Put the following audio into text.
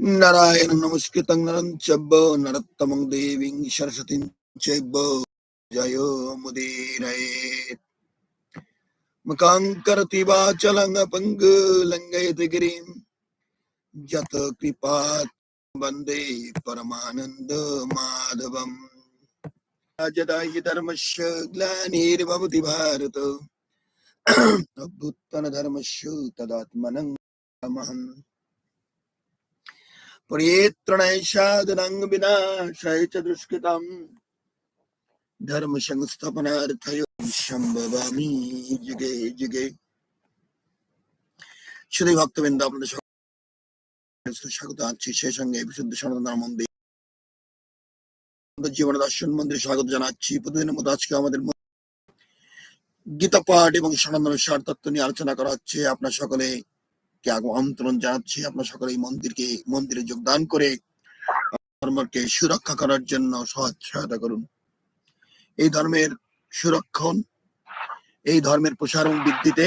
नारायण नमस्कृतं नरं चैव नरोत्तमं देवीं सरस्वतीं चैव जयो मुदीरयेत् मुखां करोति वाचलं पङ्गुलङ्घयति गिरिं। यत कृपात् वंदे परमानन्द माधवम्। यदा हि धर्मस्य ग्लानिर्भवति भारत। अभ्युत्थनधर्मस्य तदात्मनं नमः प्रियेत्रणैषादनं विनाशाय च दुष्कृतम् धर्म संस्थापनार्थय সম্ভবামি যুগে যুগে শুধু ভক্তবৃন্দ আপনাদের সকলকে স্বাগত আছি সেই সঙ্গে বিশুদ্ধ সনাতন মন্দির আমাদের জীবন দর্শন মন্দিরে স্বাগত জানাচ্ছি প্রতিদিনের মতো আজকে আমাদের মধ্যে গীতা পাঠ এবং সনাতন সার তত্ত্ব নিয়ে আলোচনা করা হচ্ছে আপনার সকলে কে আমন্ত্রণ জানাচ্ছি। আপনার সকলে এই মন্দিরকে, মন্দিরে যোগদান করে, ধর্মকে সুরক্ষা করার জন্য সহায়তা করুন। এই ধর্মের সুরক্ষণ, এই ধর্মের প্রসারণ বৃদ্ধিতে